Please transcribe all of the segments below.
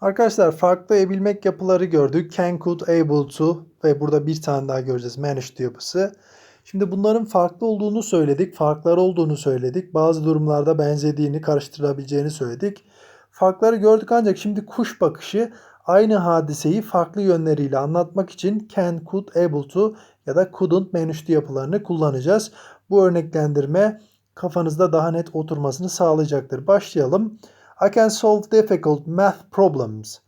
Arkadaşlar farklı ebilmek yapıları gördük. Can, could, able to ve burada bir tane daha göreceğiz. Managed yapısı. Şimdi bunların farklı olduğunu söyledik. Farklar olduğunu söyledik. Bazı durumlarda benzediğini, karıştırabileceğini söyledik. Farkları gördük ancak şimdi kuş bakışı aynı hadiseyi farklı yönleriyle anlatmak için can, could, able to ya da couldn't managed yapılarını kullanacağız. Bu örneklendirme kafanızda daha net oturmasını sağlayacaktır. Başlayalım. I can solve difficult math problems.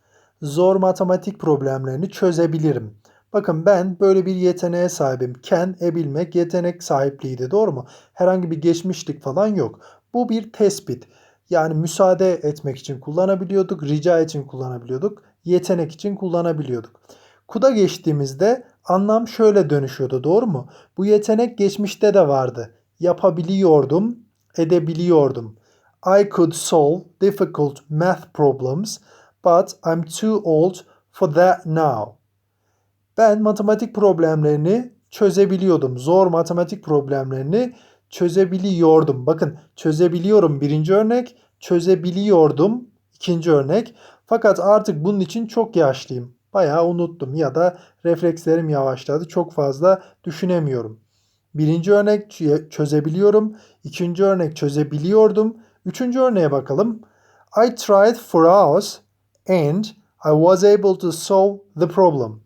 Zor matematik problemlerini çözebilirim. Bakın ben böyle bir yeteneğe sahibim. Can ebilmek yetenek sahipliğiydi doğru mu? Herhangi bir geçmişlik falan yok. Bu bir tespit. Yani müsaade etmek için kullanabiliyorduk, rica için kullanabiliyorduk, yetenek için kullanabiliyorduk. Kuda geçtiğimizde anlam şöyle dönüşüyordu doğru mu? Bu yetenek geçmişte de vardı. Yapabiliyordum, edebiliyordum. I could solve difficult math problems, but I'm too old for that now. Ben matematik problemlerini çözebiliyordum. Zor matematik problemlerini çözebiliyordum. Bakın çözebiliyorum birinci örnek, çözebiliyordum ikinci örnek. Fakat artık bunun için çok yaşlıyım. Bayağı unuttum ya da reflekslerim yavaşladı. Çok fazla düşünemiyorum. Birinci örnek çözebiliyorum. İkinci örnek çözebiliyordum. Üçüncü örneğe bakalım. I tried for hours and I was able to solve the problem.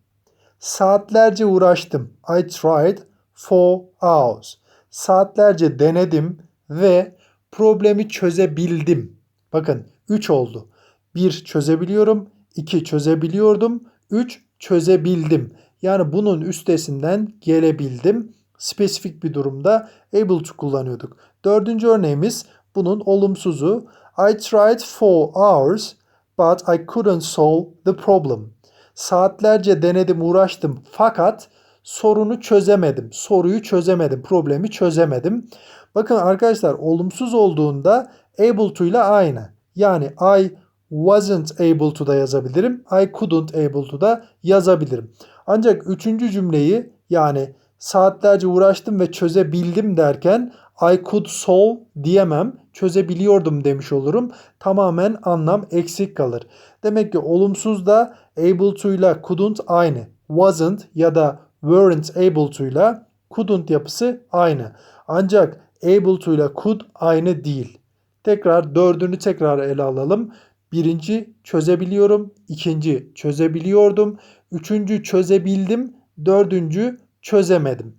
Saatlerce uğraştım. I tried for hours. Saatlerce denedim ve problemi çözebildim. Bakın 3 oldu. 1 çözebiliyorum, 2 çözebiliyordum, 3 çözebildim. Yani bunun üstesinden gelebildim. Spesifik bir durumda able to kullanıyorduk. Dördüncü örneğimiz bunun olumsuzu. I tried for hours but I couldn't solve the problem. Saatlerce denedim, uğraştım fakat sorunu çözemedim. Soruyu çözemedim, problemi çözemedim. Bakın arkadaşlar olumsuz olduğunda able to ile aynı. Yani I wasn't able to da yazabilirim. I couldn't able to da yazabilirim. Ancak üçüncü cümleyi yani saatlerce uğraştım ve çözebildim derken I could solve diyemem. Çözebiliyordum demiş olurum. Tamamen anlam eksik kalır. Demek ki olumsuz da able to ile couldn't aynı. Wasn't ya da weren't able to ile couldn't yapısı aynı. Ancak able to ile could aynı değil. Tekrar dördünü tekrar ele alalım. Birinci çözebiliyorum. ikinci çözebiliyordum. Üçüncü çözebildim. Dördüncü çözemedim.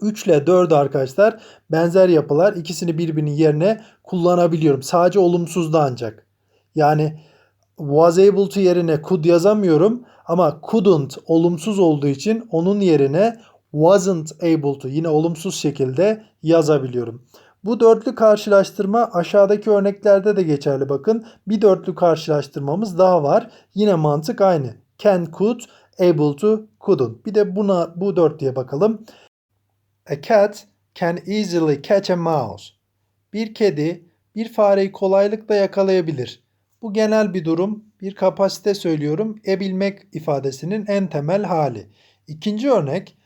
3 ile 4 arkadaşlar benzer yapılar. İkisini birbirinin yerine kullanabiliyorum. Sadece olumsuzda ancak. Yani was able to yerine could yazamıyorum ama couldn't olumsuz olduğu için onun yerine wasn't able to yine olumsuz şekilde yazabiliyorum. Bu dörtlü karşılaştırma aşağıdaki örneklerde de geçerli bakın. Bir dörtlü karşılaştırmamız daha var. Yine mantık aynı. Can, could, able to, couldn't. Bir de buna bu dörtlüye bakalım. A cat can easily catch a mouse. Bir kedi bir fareyi kolaylıkla yakalayabilir. Bu genel bir durum. Bir kapasite söylüyorum. Ebilmek ifadesinin en temel hali. İkinci örnek.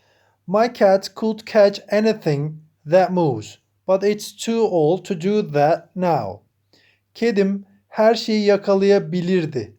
My cat could catch anything that moves, but it's too old to do that now. Kedim her şeyi yakalayabilirdi.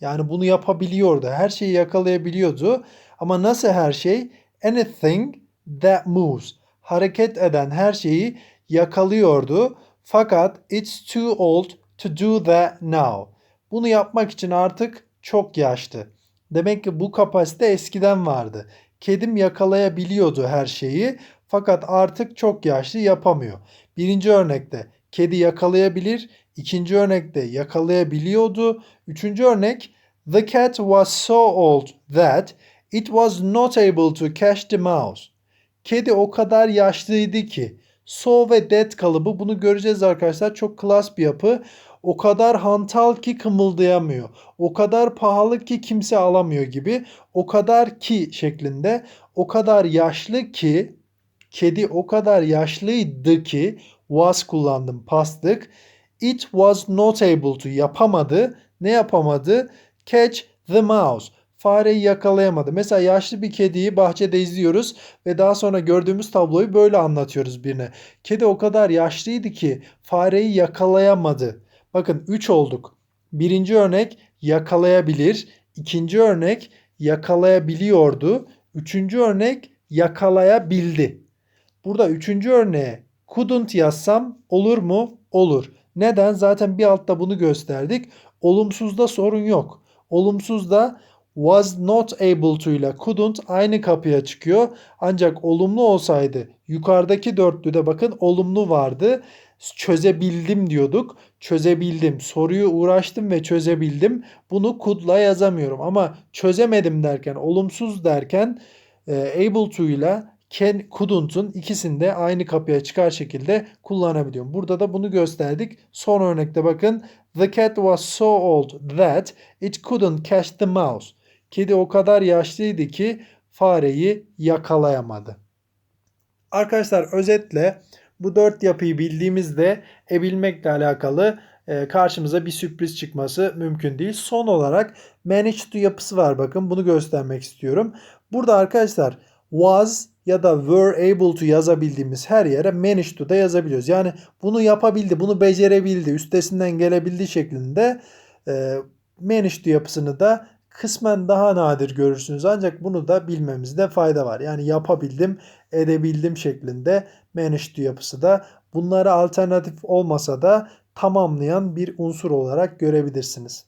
Yani bunu yapabiliyordu. Her şeyi yakalayabiliyordu. Ama nasıl her şey? Anything that moves. Hareket eden her şeyi yakalıyordu. Fakat it's too old to do that now. Bunu yapmak için artık çok yaşlı. Demek ki bu kapasite eskiden vardı. Kedim yakalayabiliyordu her şeyi fakat artık çok yaşlı yapamıyor. Birinci örnekte kedi yakalayabilir, ikinci örnekte yakalayabiliyordu. Üçüncü örnek the cat was so old that it was not able to catch the mouse. Kedi o kadar yaşlıydı ki. So ve that kalıbı bunu göreceğiz arkadaşlar. Çok klas bir yapı. O kadar hantal ki kımıldayamıyor. O kadar pahalı ki kimse alamıyor gibi. O kadar ki şeklinde. O kadar yaşlı ki kedi o kadar yaşlıydı ki was kullandım pastlık. It was not able to yapamadı. Ne yapamadı? Catch the mouse fareyi yakalayamadı. Mesela yaşlı bir kediyi bahçede izliyoruz ve daha sonra gördüğümüz tabloyu böyle anlatıyoruz birine. Kedi o kadar yaşlıydı ki fareyi yakalayamadı. Bakın 3 olduk. Birinci örnek yakalayabilir. İkinci örnek yakalayabiliyordu. Üçüncü örnek yakalayabildi. Burada üçüncü örneğe couldn't yazsam olur mu? Olur. Neden? Zaten bir altta bunu gösterdik. Olumsuzda sorun yok. Olumsuzda was not able to ile couldn't aynı kapıya çıkıyor. Ancak olumlu olsaydı yukarıdaki dörtlüde bakın olumlu vardı. Çözebildim diyorduk. Çözebildim. Soruyu uğraştım ve çözebildim. Bunu could'la yazamıyorum. Ama çözemedim derken, olumsuz derken e, able to ile can, couldn't'un ikisini de aynı kapıya çıkar şekilde kullanabiliyorum. Burada da bunu gösterdik. Son örnekte bakın. The cat was so old that it couldn't catch the mouse. Kedi o kadar yaşlıydı ki fareyi yakalayamadı. Arkadaşlar özetle bu dört yapıyı bildiğimizde ebilmekle alakalı e, karşımıza bir sürpriz çıkması mümkün değil. Son olarak manage to yapısı var bakın bunu göstermek istiyorum. Burada arkadaşlar was ya da were able to yazabildiğimiz her yere manage to da yazabiliyoruz. Yani bunu yapabildi, bunu becerebildi, üstesinden gelebildi şeklinde e, manage to yapısını da kısmen daha nadir görürsünüz. Ancak bunu da bilmemizde fayda var. Yani yapabildim, edebildim şeklinde manage yapısı da bunları alternatif olmasa da tamamlayan bir unsur olarak görebilirsiniz.